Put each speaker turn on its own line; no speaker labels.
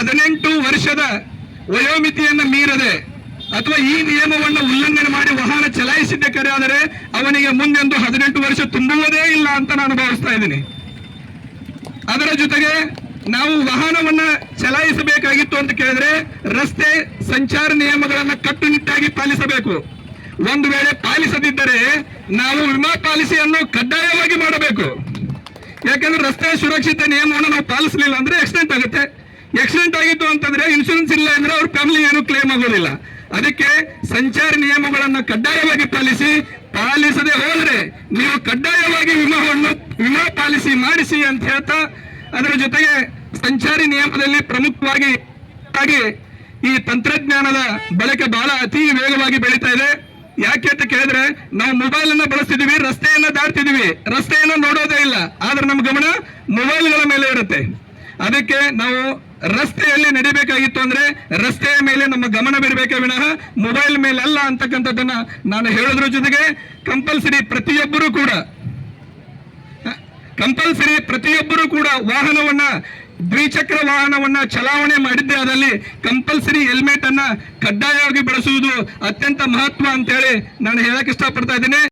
ಹದಿನೆಂಟು ವರ್ಷದ ವಯೋಮಿತಿಯನ್ನು ಮೀರದೆ ಅಥವಾ ಈ ನಿಯಮವನ್ನು ಉಲ್ಲಂಘನೆ ಮಾಡಿ ವಾಹನ ಚಲಾಯಿಸಿದ್ದೆ ಆದರೆ ಅವನಿಗೆ ಮುಂದೆಂದು ಹದಿನೆಂಟು ವರ್ಷ ತುಂಬುವುದೇ ಇಲ್ಲ ಅಂತ ನಾನು ಭಾವಿಸ್ತಾ ಇದ್ದೀನಿ. ಅದರ ಜೊತೆಗೆ ನಾವು ವಾಹನವನ್ನ ಚಲಾಯಿಸಬೇಕಾಗಿತ್ತು ಅಂತ ಕೇಳಿದ್ರೆ ರಸ್ತೆ ಸಂಚಾರ ನಿಯಮಗಳನ್ನ ಕಟ್ಟುನಿಟ್ಟಾಗಿ ಪಾಲಿಸಬೇಕು. ಒಂದು ವೇಳೆ ಪಾಲಿಸದಿದ್ದರೆ ನಾವು ವಿಮಾ ಪಾಲಿಸಿಯನ್ನು ಕಡ್ಡಾಯವಾಗಿ ಮಾಡಬೇಕು. ಯಾಕಂದ್ರೆ ರಸ್ತೆ ಸುರಕ್ಷಿತ ನಿಯಮವನ್ನು ನಾವು ಪಾಲಿಸಲಿಲ್ಲ ಅಂದ್ರೆ ಆಕ್ಸಿಡೆಂಟ್ ಆಗುತ್ತೆ. ಆಕ್ಸಿಡೆಂಟ್ ಆಗಿತ್ತು ಅಂತಂದ್ರೆ ಇನ್ಶೂರೆನ್ಸ್ ಇಲ್ಲ ಅಂದ್ರೆ ಅವ್ರ ಫ್ಯಾಮಿಲಿ ಏನು ಕ್ಲೇಮ್ ಆಗೋದಿಲ್ಲ. ಅದಕ್ಕೆ ಸಂಚಾರ ನಿಯಮಗಳನ್ನು ಕಡ್ಡಾಯವಾಗಿ ಪಾಲಿಸಿ, ಪಾಲಿಸದೆ ಹೋದ್ರೆ ನೀವು ಕಡ್ಡಾಯವಾಗಿ ವಿಮಾವನ್ನು ವಿಮಾ ಪಾಲಿಸಿ ಮಾಡಿಸಿ ಅಂತ ಹೇಳ್ತಾ ಅದರ ಜೊತೆಗೆ ಸಂಚಾರಿ ನಿಯಮದಲ್ಲಿ ಪ್ರಮುಖವಾಗಿ ಈ ತಂತ್ರಜ್ಞಾನದ ಬಳಕೆ ಬಹಳ ಅತಿ ವೇಗವಾಗಿ ಬೆಳೀತಾ ಇದೆ. ಯಾಕೆ ಅಂತ ಕೇಳಿದ್ರೆ ನಾವು ಮೊಬೈಲ್ ಅನ್ನ ಬಳಸ್ತಿದೀವಿ ರಸ್ತೆಯನ್ನ ದಾಟ್ತಿದೀವಿ ರಸ್ತೆಯನ್ನ ನೋಡೋದೇ ಇಲ್ಲ. ಆದ್ರೆ ನಮ್ಮ ಗಮನ ಮೊಬೈಲ್ಗಳ ಮೇಲೆ ಇರುತ್ತೆ. ಅದಕ್ಕೆ ನಾವು ರಸ್ತೆಯಲ್ಲಿ ನಡಿಬೇಕಾಗಿತ್ತು ಅಂದ್ರೆ ರಸ್ತೆಯ ಮೇಲೆ ನಮ್ಮ ಗಮನ ಬಿಡಬೇಕೆ ವಿನಃ ಮೊಬೈಲ್ ಮೇಲೆ ಅಲ್ಲ ಅಂತಕ್ಕಂಥದ್ದನ್ನ ನಾನು ಹೇಳೋದ್ರ ಜೊತೆಗೆ ಕಂಪಲ್ಸರಿ ಪ್ರತಿಯೊಬ್ಬರು ಕೂಡ ಕಂಪಲ್ಸರಿ ಪ್ರತಿಯೊಬ್ಬರು ಕೂಡ ವಾಹನವನ್ನ, ದ್ವಿಚಕ್ರ ವಾಹನವನ್ನ ಚಲಾವಣೆ ಮಾಡಿದ್ದೆ ಅದರಲ್ಲಿ ಕಂಪಲ್ಸರಿ ಹೆಲ್ಮೆಟ್ ಅನ್ನ ಕಡ್ಡಾಯವಾಗಿ ಬಳಸುವುದು ಅತ್ಯಂತ ಮಹತ್ವ ಅಂತ ಹೇಳಿ ನಾನು ಹೇಳಕ್ ಇಷ್ಟಪಡ್ತಾ ಇದ್ದೀನಿ.